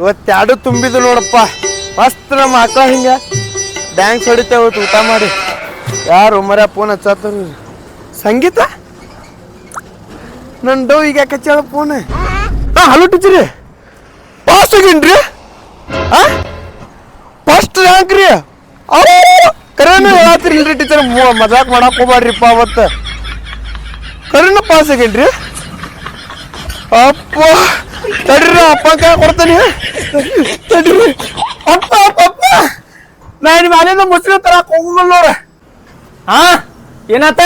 ಇವತ್ತೆರಡು ತುಂಬಿದ್ದು ನೋಡಪ್ಪ. ಮಸ್ತ್ ನಮ್ಮ ಮಕ್ಳ ಹಿಂಗ. ಡ್ಯಾನ್ಸ್ ಹೊಡಿತೇವೆ ಇವತ್ತು, ಊಟ ಮಾಡಿ. ಯಾರು ಮರ ಫೋನ್ ಹಚ್ಚತ್ತಾರ ಸಂಗೀತ? ನನ್ನ ಡವ್ ಈಗ ಯಾಕೆ ಹಚ್ಚಾಳ ಫೋನ್ ಹಾಂ ಹಲೋ ಟೀಚರ್ ಪಾಸ್ ಆಗಿನ್ರಿ ಹಾ? ಫಸ್ಟ್ ರ್ಯಾಂಕ್ ರೀ? ಕರೆನ ಹೇಳತ್ತೀರಿ ಇಲ್ರಿ ಟೀಚರ್ ಮಜಾಕ್ ಮಾಡಕ್ ಹೋಗ್ಬೇಡ್ರಿಪ್ಪ ಅವತ್ತು. ಕರೆನ ಪಾಸ್ ಆಗೇನ್ರಿ ಅಪ್ಪ. ತಡ್ರಿ ಅಪ್ಪ ಕೈ ಕೊಡ್ತೇನೆ. ತಡ್ರಿ. ಅಪ್ಪ ಅಪ್ಪ ಅಪ್ಪ. ನಾ ನಿಮ್ಮ ಮನೆಯಿಂದ ಮುಸ್ರಿ ತರಕ್ ಹೋಗಂಗಿಲ್ಲ ನೋಡ ಹಾ? ಏನಾತ?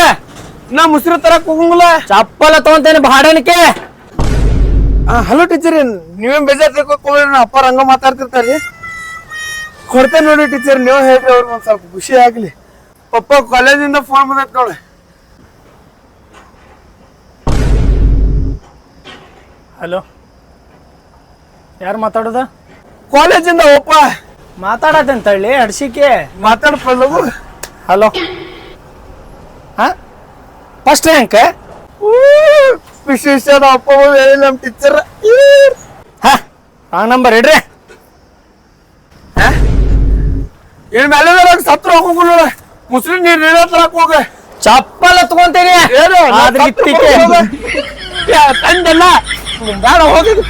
ನಾ ಮುಸ್ರಿ ತರಕ್ ಹೋಗಂಗಿಲ್ಲ? ಚಪ್ಪಲ ತಗೊಂತೇನೆ ಆ, ಹಲೋ ಟೀಚರ್, ನೀವೇನ್ ಬೇಜಾರ್ ತಿಳ್ಕೊಳ್ರಿ ಅಪ್ಪ ರಂಗ ಮಾತಾಡ್ತಿರ್ತಾರ್ರಿ ಕೊಡ್ತೇನೆ ನೋಡಿ ಟೀಚರ್, ನೀವು ಹೇಳ್ರಿ ಅವ್ರಿಗೆ ಒಂದ್ ಸ್ವಲ್ಪ ಖುಷಿ ಆಗ್ಲಿ. ಪಪ್ಪ ಕಾಲೇಜಿಂದ ಫೋನ್ ಬಂದೈತ್ ಹಲೋ. ಯಾರು ಮಾತಾಡೋದ? ಕಾಲೇಜಿಂದ ಒಪ್ಪ. ಮಾತಾಡತ್ತೇನೆ ತಳ್ಳಿ ಅಡ್ಸಿಕೆ ಮಾತಾಡ ಲಗು ಹಲೋ ಹಾ? ಫಸ್ಟ್ ರ್ಯಾಂಕ್ ವಿಶೇಷ ಅಪ್ಪ ನಮ್ಮ ಟೀಚರ್ ಹಾ ರಾಂಗ್ ನಂಬರ್ ಇಡ್ರಿ. ಏನ್ ಮೇಲೆ ಸತ್ರ ಹೋಗಂಗಿಲ್ಲ ಮುಸ್ಲಿಂ ನೀರ್ ನೀರ ತರಕ್ ಹೋಗ. ಚಪ್ಪಲ ತಗೊಂತೇನೆ ತಂದಲ್ಲ ಬೇಡ ಹೋಗಿದ್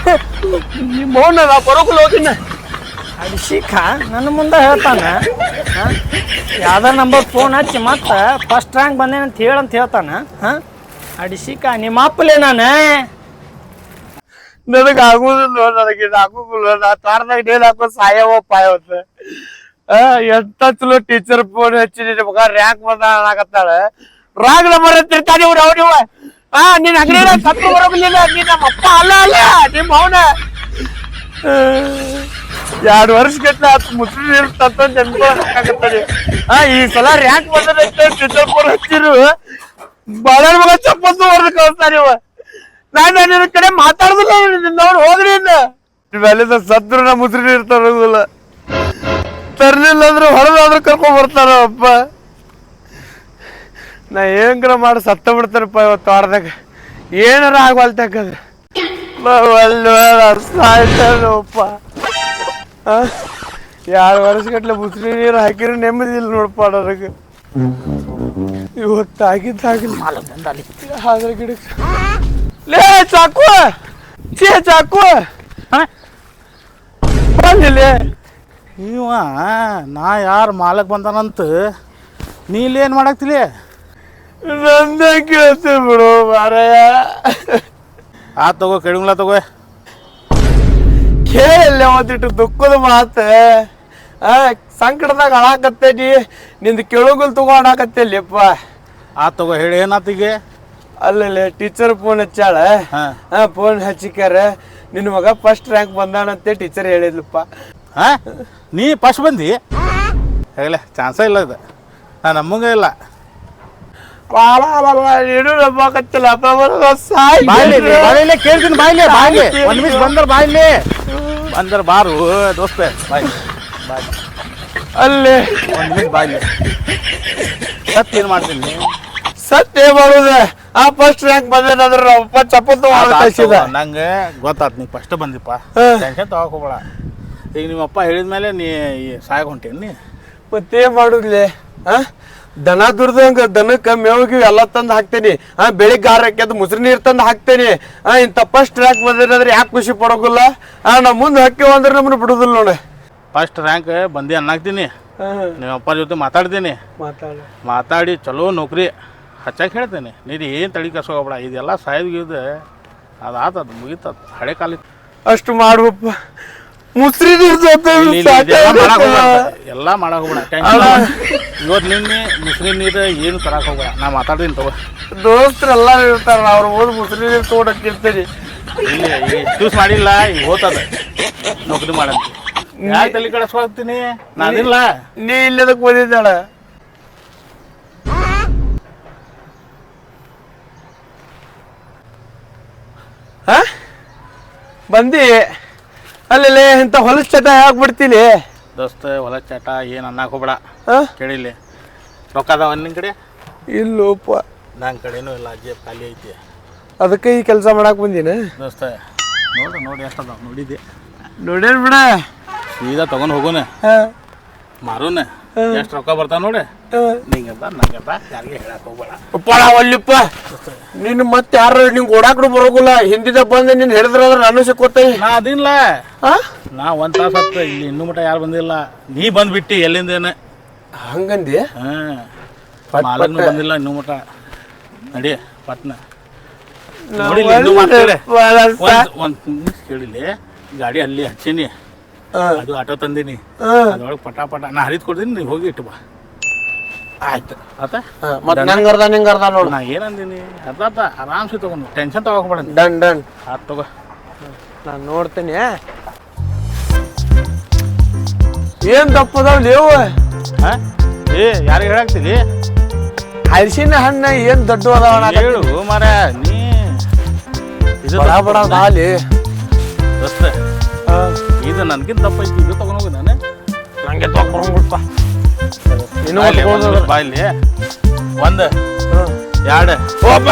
ನಿಮ್ಮ ನಾ ಬರೋಕಲ್ಲ ಹೋಗಿನ ಅಡಿಸಿಕ ನನ್ನ ಮುಂದೆ ಹೇಳ್ತಾನ. ಹಾ? ಯಾವ್ದಾರ ನಂಬರ್ ಫೋನ್ ಹಚ್ಚಿ ಮತ್ತೆ ಫಸ್ಟ್ ರ್ಯಾಂಕ್ ಬಂದೇನೆ ಅಂತ ಹೇಳಂತ ಹೇಳ್ತಾನ. ಹಾ? ಅಡಿಸಿಕ ನಿಮ್ಮ ಅಪ್ಪಲೇ ನಾನು? ನನಗೆ ಆಗುದಿಲ್ಲ ನನಗೆ ಇದು ಆಗುದಿಲ್ಲ. ನಾ ತಾರದಾಗ ಡೇಲ್ ಹಾಕೋ ಸಾಯವ ಪಾಯವತ್ತ ಎಂತ ಚಲೋ ಟೀಚರ್ ಫೋನ್ ಹಚ್ಚಿ ಮಗ ರ್ಯಾಂಕ್ ಬಂದ ಅನ್ನಕತ್ತಾಳ. ರಾಗ್ ನಂಬರ್ ತಿರ್ತಾನೆ ಇವ್ರು ಅವ್ನಿವ ಆ, ನಿನ್ ಅಂಗಡಿ ಸತ್ತು ಬರೋಗಿಲ್ಲ ನೀನ್ ನಮ್ಮ ಅಪ್ಪ ಅಲ್ಲ ಅಲ್ಲ ನಿಮ್ಮ ಅವನ ಎರಡು ವರ್ಷ ಗಟ್ಲೆ ಹತ್ತು ಮುಸ್ಲಿಂ ಇರ್ತಂತ ನೆನ್ಪಾಗತ್ತಾನೆ ಆ, ಈ ಸಲ ರ್ಯಾಂಕ್ ಬಂದೈತೆ ಚಿತ್ರಪುರ ಹಚ್ಚಿರು. ಬಾಳ ಮಗ ಚಪ್ಪತ್ತು ಹೊಡೆದು ಕಳಿಸ್ತಾನೆ ಇವ ನಾನು ನಿನ್ನ ಕಡೆ ಮಾತಾಡುದಿಲ್ಲ ನಿನ್ನವ್ರು ಹೋದ್ರಿ ಇನ್ನ. ಬೆಳೆದ ಸದ್ರು ನಮ್ಮ ಮುಸ್ರಿ ಇರ್ತಾರಲ್ಲ ತರ್ಲಿಲ್ಲ ಅಂದ್ರೆ ಹೊಡೆದಾದ್ರೂ ಕರ್ಕೊಂಡ್ ಬರ್ತಾರ ಅಪ್ಪ ನಾ ಏನ್ಕರ ಮಾಡಿ ಸತ್ತ ಬಿಡ್ತಾರಪ್ಪ ಇವತ್ತು ವಾರದಾಗ. ಏನಾರ ಆಗವಲ್ತಕ್ಕಂದ್ರೆ ಸಾಯ್ತಾನಪ್ಪ. ಎರಡು ವರ್ಷಗಟ್ಲೆ ಮುಸ್ರಿ ನೀರು ಹಾಕಿರ ನೆಮ್ಮದಿ ಇಲ್ಲ ನೋಡಪ್ಪ ನನಗೆ. ಇವತ್ತು ಆಗಿದ್ದು ಆಗಿಲ್ಲ ಹಾದ್ರ ಗಿಡಕ್ಕೆ ಲೇ ಚಾಕು! ಚೇ ಚಾಕು? ಬಂದಿಲ್ಲ ಇವ, ನಾ ಯಾರು ಮಾಲಕ್ ಬಂದಾನಂತ ನೀ ಇಲ್ಲೇನು ಮಾಡಾಕ್ತಿಲಿ? ನಂದ ಕೇಳ್ತೀನಿ ಬಿಡು ಮಾರಾಯ. ಆ ತಗೋ ಕೆಡಂಗ್ಲ ತಗೋ. ಕೇಳಲ್ಲ ಒಂದಿಟ್ಟು ದುಃಖದ ಮಾತು. ಆ ಸಂಕಟದಾಗ ಅಳಾಕತ್ತೇನಿ ನಿಂದು ಕೆಳಗುಲ್ ತಗೊಂಡಾಕತ್ತೇಲಿಪ್ಪ ಆ ತಗೋ ಹೇಳಿ ಏನಾತಿಗೆ? ಅಲ್ಲಲ್ಲೇ ಟೀಚರ್ ಫೋನ್ ಹಚ್ಚಾಳ. ಹಾ. ಫೋನ್ ಹಚ್ಚಿಕ್ಯಾರ. ನಿನ್ನ ಮಗ ಫಸ್ಟ್ ರ್ಯಾಂಕ್ ಬಂದಾನಂತೆ ಟೀಚರ್ ಹೇಳಿದ್ಲಪ್ಪ. ಹಾ? ನೀ ಫಸ್ಟ್ ಬಂದಿ? ಹೇಗಲೆ ಚಾನ್ಸೇ ಇಲ್ಲ ಇದು. ನಾ ನಮಗೆ ಇಲ್ಲ. ಸಾಯ್. ಬಾಯ್ಲಿ ಬಾಯ್ಲಿ ಕೇಳ್ತೀನಿ ಬಾಯ್ಲಿ ಬಾಯ್ಲಿ. ಒಂದು ನಿಮಿಷ ಬಂದ್ರ ಬಾಯ್ಲಿ. ಬಂದ್ರ ಬಾರು ದೋಸ್ತ. ಬಾಯ್. ಬಾಯ್. ಅಲ್ಲಿ. ಒಂದ್ ನಿಮಿಷ ಬಾಯ್ಲಿ. ಸತ್ ಏನ್ ಮಾಡ್ತೀನಿ? ಸತ್ಯ ಆ ಫಸ್ಟ್ ರ್ಯಾಂಕ್ ಬಂದೇನಂದ್ರ ಅಪ್ಪ ಕಳ್ಸಿದ. ನಂಗೆ ಗೊತ್ತಾತ್ ನೀ ಫಸ್ಟ್ ಬಂದಿಪ್ಪ ಹಾ. ಟೆನ್ಷನ್ ತಗೋಕ್ ಹೋಗ್ಬೇಡ. ಈಗ ನಿಮ್ಮಪ್ಪ ಹೇಳಿದ ಮೇಲೆ ನೀ ಸಾಯಕ್ ಹೊಂಟೇನಿ ನೀ? ಮತ್ತೇ ಮಾಡುದ್ಲೆ? ಆ ದನ ದುರ್ದಂಗ ದನಕ್ಕ ಮೇವಿಗೆ ಎಲ್ಲ ತಂದು ಹಾಕ್ತೇನಿ. ಆ ಬೆಳಿಗ್ಗೆ ಆರಕ್ಕೆ ಅದು ಮುಸ್ರಿ ನೀರು ತಂದು ಹಾಕ್ತೇನಿ. ಆ ಇಂಥ ಫಸ್ಟ್ ರ್ಯಾಂಕ್ ಬಂದಿರಂದ್ರೆ ಯಾಕೆ ಖುಷಿ ಪಡೋಗಿಲ್ಲ ಆ ನಾ ಮುಂದೆ ಹಾಕ್ಯವ ಅಂದ್ರೆ ನಮ್ಮನ್ನ ಬಿಡುದಿಲ್ಲ ನೋಡಿ. ಫಸ್ಟ್ ರ್ಯಾಂಕ್ ಬಂದಿ ಅನ್ನಾಕ್ತೀನಿ. ನಿಮ್ಮ ಅಪ್ಪ ಜೊತೆ ಮಾತಾಡ್ತೀನಿ. ಮಾತಾಡ. ಚಲೋ ನೌಕರಿ. ಹಚ್ಚಕ್ಕೆ ಹೇಳ್ತೇನೆ. ನೀನು ಏನು ತಡಿ ಕಸ್ಕೋಬೇಡ ಇದೆಲ್ಲ ಸಾಯ್ದು ಅದು ಆತದ ಮುಗೀತದ. ಹಳೆ ಕಾಲ ಅಷ್ಟು ಮಾಡುವಪ್ಪ ಮುಸ್ರಿ ನೀರು ಎಲ್ಲ ಮಾಡಕ್ಕೆ ಹೋಗ್ಬೇಡ. ಇವತ್ತು ನಿನ್ನೆ ಮುಸ್ಲಿಂ ನೀರು ಏನು ತರಕ್ ಹೋಗಲ್ಲ ನಾ ಮಾತಾಡ್ತೀನಿ ತಗೋ. ದೋಸ್ತರೆಲ್ಲ ಇರ್ತಾರ ಅವ್ರ ಓದ್ ಮುಸ್ರಿ ನೀರ್ ತಗೊಂಡಕ್ಕಿರ್ತೀನಿ ಇಲ್ಲಿ ಚೂಸ್ ಮಾಡಿಲ್ಲ ಈಗ ಹೋತದ. ನೌಕರಿ ಮಾಡಂತ ಯಾಕೆ ತಲೆ ಕಳಿಸ್ಕೊಳ್ತೀನಿ ನಾನಿಲ್ಲ. ನೀ ಇಲ್ಲದಕ್ಕೆ ಹ? ಬಂದಿ? ಅಲ್ಲೇ ಇಂಥ ಹೊಲಸ್ ಚಟ ಹಾಕ್ಬಿಡ್ತೀನಿ. ದೋಸ್ತ ಹೊಲ ಚಟ ಏನು ಅನ್ನಕ್ಕೆ ಹೋಗ್ಬೇಡ. ಹ? ಕೇಳಿಲ್ಲ. ರೊಕ್ಕ ಅದಾವ ನಿನ್ನ ಕಡೆ? ಇಲ್ಲೋಪ. ನನ್ನ ಕಡೆನೂ ಇಲ್ಲ ಜೇಬ್ ಖಾಲಿ ಐತಿ. ಅದಕ್ಕೆ ಈ ಕೆಲಸ ಮಾಡಕ್ಕೆ ಬಂದೀನಿ. ದೋಸ್ತ ನೋಡು ನೋಡಿ ಎಷ್ಟು ಅದಾವ ನೋಡಿದ್ದೆ ನೋಡೇನ್ ಬಿಡ. ಸೀದಾ ತಗೊಂಡು ಹೋಗೋಣ ಮಾರೋಣ ಎಷ್ಟು ರೊಕ್ಕ ಬರ್ತಾವ ನೋಡಿ. ನಿಂಗಂತ ನಂಗಂತ ಯಾರಿಗೆ ಹೇಳಕ್ ಹೋಗ್ಬೇಡ. ಉಪ್ಪಳ ಒಲ್ಲಿಪ್ಪ. ನಿನ್ ಮತ್ತೆ ಯಾರು ನಿಂಗೆ ಓಡಾಕಡು ಬರೋಗಿಲ್ಲ ಹಿಂದಿದ ಬಂದ ನೀನ್ ಹೇಳಿದ್ರ ನಾನು ಸಿಕ್ಕೋತೈ. ನಾ ಅದಿಲ್ಲ ನಾ ಒಂದ್ ತಾಸ ಹತ್ತ ಇಲ್ಲಿ ಇನ್ನೂ ಮಟ ಯಾರು ಬಂದಿಲ್ಲ. ನೀ ಬಂದ್ಬಿಟ್ಟಿ ಎಲ್ಲಿಂದೇನೆ? ಹಂಗಂದಿ? ಹಾ. ಪಟ್ ಮಾಲಕ್ನು ಪಟ್. ಬಂದಿಲ್ಲ ಇನ್ನೂ ಮಟ ನಡಿ ಪಟ್ನ. ನೋಡಿಲ್ಲ ಇನ್ನೂ ಮಾತಾಡೆ. ಒಂದ್ ಒಂದ್ ನಿಮಿಷ ಕೇಳಿಲಿ. ಗಾಡಿ ಅಲ್ಲಿ ಹಚ್ಚೀನಿ. ಅದು ಆಟೋ ತಂದೀನಿ. ಅದ್ರೊಳಗೆ ಪಟ ಪಟ ನಾ ಹರಿದ್ ಕೊಡ್ತೀನಿ ನೀವು ಹೋಗಿ ಇಟ್ಟು ಬಾ. ಆಯ್ತು. ಆತ? ಮತ್ ನಂಗರ್ದ ಅರ್ಧ ನೋಡು. ನಾ ಏನಂದೀನಿ ಅದಾತ ಆರಾಮ್ಸೆ ತಗೊಂಡು. ಟೆನ್ಷನ್ ತಗೋಬೇಡ ಡನ್ ಡನ್. ಆತ್ ತಗೋ. ನಾನು ನೋಡ್ತೀನಿ. ಏನ್ ತಪ್ಪದಾವ್ ಲೇವು? ಹಾ? ಏ ಯಾರಿಗೆ ಹೇಳಾಕ್ತಿಲಿ ಹಲಸಿನ ಹಣ್ಣ ಏನ್ ದೊಡ್ಡ ಅದಾವ ಹೇಳು ಮಾರ ನೀ ಇದು ಬಡ ದೋಸ್ತ ಇದು ನನ್ಗಿಂತ ತಪ್ಪೈತಿ ಇದು ತಗೊಂಡು ಹೋಗಿ ನಾನು. ನಂಗೆ ತಗೊಂಡ್ಬಿಡ್ಪ ಇನ್ನು ಒಂದ್. ಎರಡು.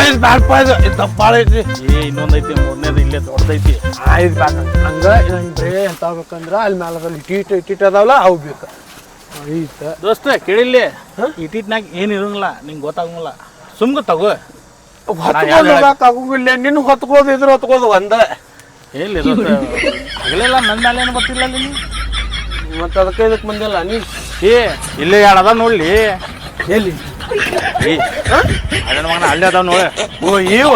ಇದು ಇದು ಇದು ಭಾಳ ಐತಿ. ಏ ಇನ್ನೊಂದು ಐತಿ ಮೂರನೇದು ಇಲ್ಲೇ ದೊಡ್ಡದೈತಿ. ಆಯ್ತು ಬ್ಯಾಡ. ಹಂಗ ನಂಗೆ ಬರೇ ಎಂತ ಆಗ್ಬೇಕಂದ್ರ ಅಲ್ಲಿ ಮೇಲೆ ಇಟ್ಟಿಟ್ಟು ಇಟ್ಟಿಟ್ಟು ಅದಾವಲ್ಲ ಅವು ಬೇಕು. ಐತ. ದೋಸ್ತ ಕೇಳಿಲ್ಲಿ? ಇಟ್ಟಿಟ್ನಾಗ ಏನು ಇರಂಗಿಲ್ಲ ನಿಂಗೆ ಗೊತ್ತಾಗಂಗಿಲ್ಲ. ಸುಮ್ಗೆ ತಗೋ. ಹೊತ್ಕೊಂಡು ಹೋಗಕ್ಕಾಗಂಗಿಲ್ಲ ನಿನ್ನ ಹೊತ್ಕೋದು ಇದ್ರ ಹೊತ್ಕೋದು ಒಂದ. ಎಲ್ಲಿ ಹಗಲೆಲ್ಲ ನನ್ನ ಮೇಲೆ ಏನು ಗೊತ್ತಿಲ್ಲ ನೀನು ಮತ್ತೆ ಅದಕ್ಕೆ ಇದಕ್ಕೆ ಬಂದಿಲ್ಲ. ನೀ ಏ ಇಲ್ಲೇ ಯಾಡದ ನೋಡ್ಲಿ. ಎಲ್ಲಿ? ಅಣ್ಣ ಮಗನ ಅಲ್ಲೇ ಅದಾವ ನೋಡಿ. ಓ ಇವ?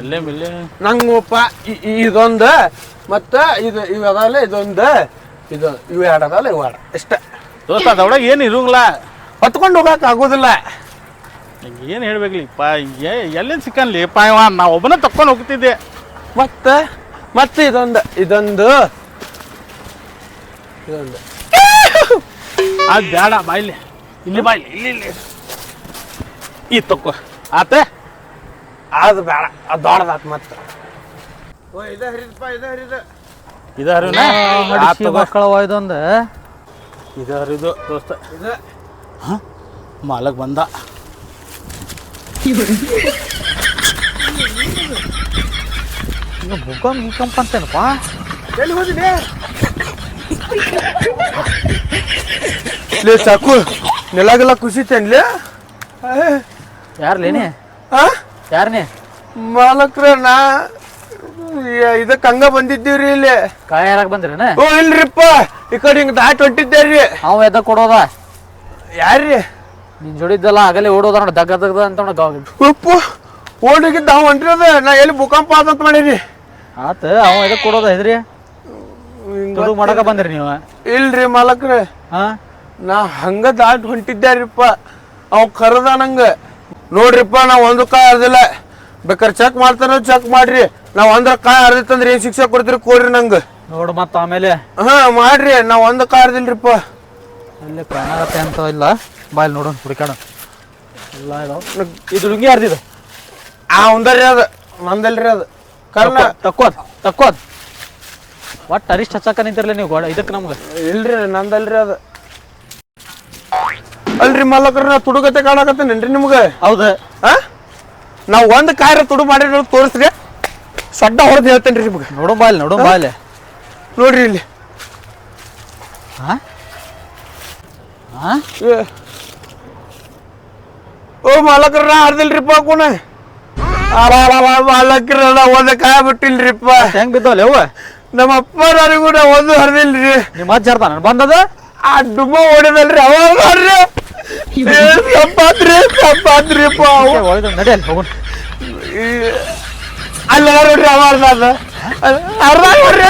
ಎಲ್ಲೇ ಮಿಲ್ಲೇ ನಂಗಪ್ಪ ಇದೊಂದು. ಮತ್ತೆ ಇದು ಇವು ಅದಲ್ಲ ಇದೊಂದು. ಇದು ಇವು ಎರಡು ಅದಲ್ಲ ಇವು ಎರಡು ಇಷ್ಟ. ದೋಸ್ತ ಅದ್ರೊಳಗೆ ಏನು ಇರೋಂಗಿಲ್ಲ. ಹೊತ್ಕೊಂಡು ಹೋಗಕ್ ಆಗೋದಿಲ್ಲ. ಏನು ಹೇಳ್ಬೇಕ್ಲಿಪ್ಪ ಎಲ್ಲಿಂದ ಸಿಕ್ಕನ್ಲಿ? ಪ ಇವ ನಾ ಒಬ್ಬನೇ ತಕ್ಕೊಂಡು ಹೋಗ್ತಿದ್ದೆ. ಮತ್ತೆ ಮತ್ತೆ ಇದೊಂದು ಇದೊಂದು. ಇದೊಂದು. ಅದು ಬೇಡ ಬಾಯ್ಲಿ ಇಲ್ಲಿ. ಬಾಯ್ಲಿ ಇಲ್ಲಿ ಇಲ್ಲಿ ಈ ತಕ್ಕ. ಆತ? ಅದು ಬೇಡ ಅದು ದೊಡ್ಡದಾತ್ ಮತ್ತೆ. ಓ ಇದು ಹರಿದಪ್ಪ ಇದು ಹರಿದು. ಇದು ನಾ ಆತ್ ತಗೋ. ಇದೊಂದು ಇದು ಹರಿದು ದೋಸ್ತ. ಇದು. ಮಾಲಕ್ ಬಂದ. ಈಗ ಭೂಕಂಪ ಭೂಕಂಪ ಅಂತೇನಪ್ಪ? ಎಲ್ಲಿ ಹೋದಿನಿ ಲೇ ಸಾಕು. ನೆಲಾಗೆಲ್ಲ ಕುಸಿತೇನ್ಲೇ ಯಾರ್ಲೇನಿ ಹಾ? ಯಾರನೇ? ಮಾಲಕ್ರ ನಾ ಇದಕ್ಕೆ ಹಂಗ ಬಂದಿದ್ದೀವ್ರಿ ಇಲ್ಲಿ? ಕಾಯ ಬಂದ್ರಿ ಬಂದ್ರೇನ? ಓ ಇಲ್ರಿಪ್ಪ ಈ ಕಡೆ ಹಿಂಗ್ ದಾಟ್ ಹೊಂಟಿದ್ದೇರಿ ಅವ ಎದ ಕೊಡೋದ? ಯಾರ್ರಿ? ನಿನ್ ಜೋಡಿದ್ದಲ್ಲ ಆಗಲೇ ಓಡೋದ ನೋಡ ದಗ್ಗ ದಗ್ದ ಅಂತ ನೋಡ ಉಪ್ಪು ಓಡಿಗಿದ್ದ ಅವ ಹೊಂಟಿರೋದ ನಾ ಎಲ್ಲಿ ಭೂಕಂಪ ಆದಂತ ಮಾಡಿರಿ. ಆತ ಅವ ಎದ ಕೊಡೋದ ಹೆದ್ರಿ? ತುಡು ಮಾಡಕ ಬಂದ್ರಿ ನೀವು? ಇಲ್ರಿ ಮಾಲಕ್ರ. ಹಾ? ನಾ ಹಂಗ ದಾಟ್ ಹೊಂಟಿದ್ದಾರಿಪ್ಪ. ಅವ್ ಕರೆದ ನಂಗ ನೋಡ್ರಿಪ್ಪ ನಾ ಒಂದು ಕಾಯಿ ಅರ್ದಿಲ್ಲ. ಬೇಕಾರೆ ಚೆಕ್ ಮಾಡ್ತಾರ ಚೆಕ್ ಮಾಡ್ರಿ. ನಾವ್ ಒಂದ್ರ ಕಾಯಿ ಅರ್ದಿತ್ತಂದ್ರೆ ಏನ್ ಶಿಕ್ಷೆ ಕೊಡ್ತೀರಿ ಕೊಡ್ರಿ ನಂಗ. ನೋಡು ಮತ್ತ ಆಮೇಲೆ. ಹಾ ಮಾಡ್ರಿ ನಾವ್ ಒಂದ್ ಕಾಯಿ ಅರ್ದಿಲ್ರಿಪ್ಪ ಅಲ್ಲಿ ಕಾಣಾಗತ್ತೆ ಅಂತ ಇಲ್ಲ. ಬಾಯ್ ನೋಡೋಣ ಹುಡುಕಾಣ ಎಲ್ಲ ಇಲ್ಲ ಇದು ಲುಂಗಿ ಅರ್ದಿದ ಆ ಒಂದರಿ ಅದ ನಂದಲ್ರಿ ಅದ. ಕರ್ನ ತಕ್ಕೋದ್ ತಕ್ಕೋದ್ ಒಟ್ಟು ಅರಿಷ್ಟ ಹಚ್ಚಕ ನಿಂತಿರ್ಲಿ ನೀವು ಗೋಡ ಇದಕ್ಕೆ ನಮ್ಗೆ. ಇಲ್ರಿ ನಂದಲ್ರಿ ಅದ. ಅಲ್ರಿ ಮಲ್ಲಕ್ರ ನಾ ತುಡುಗತೆ ಕಾಣಕತ್ತೇನ್ರಿ ನಿಮ್ಗೆ. ಹೌದ. ಹಾ ನಾವ್ ಒಂದ್ ಕಾಯ್ರ ತುಡು ಮಾಡಿರೋ ತೋರಿಸ್ರಿ. ಸಡ್ಡ ಹೊಡೆದು ಹೇಳ್ತೇನ್ರಿ ನಿಮ್ಗೆ. ನೋಡೋ ಬಾಲ್ ನೋಡೋ ಬಾಯ್ಲಿ ನೋಡ್ರಿ ಇಲ್ಲಿ. ಹಾ? ಹಾ. ಓ ಮಾಲಕ್ರ ಹರ್ದಿಲ್ರಿಪ್ಪ ಕೂಣ ಮಾಲಕ್ರ ಒಂದ ಕಾಯ ಬಿಟ್ಟಿಲ್ರಿಪ್ಪ. ಹೆಂಗ್ ಬಿದ್ದವಲ್ಲ ಯವ್ವ ನಮ್ಮ ಅಪ್ಪನವರಿಗೂ ನಾ ಒಂದು ಹರಿದಿಲ್ರಿ. ನಿಮ್ಮ ಅಜ್ಜ ಹರ್ದಾನ ಬಂದದ? ಆ ಡುಮ್ಮ ಓಡಿದಲ್ರಿ ಅವ ಮಾಡ್ರಿ ಏ, ತಪ್ಪಾತ್ರಿ ತಪ್ಪಾತ್ರಿಪ್ಪ. ಅವ ಒಯ್ದು ನಡಿಯಲ್ಲಿ ಹೋಗೋಣ. ಅಲ್ಲ ನೋಡ್ರಿ ಅವ ಅರ್ಧ ಅರ್ಧ. ನೋಡ್ರಿ.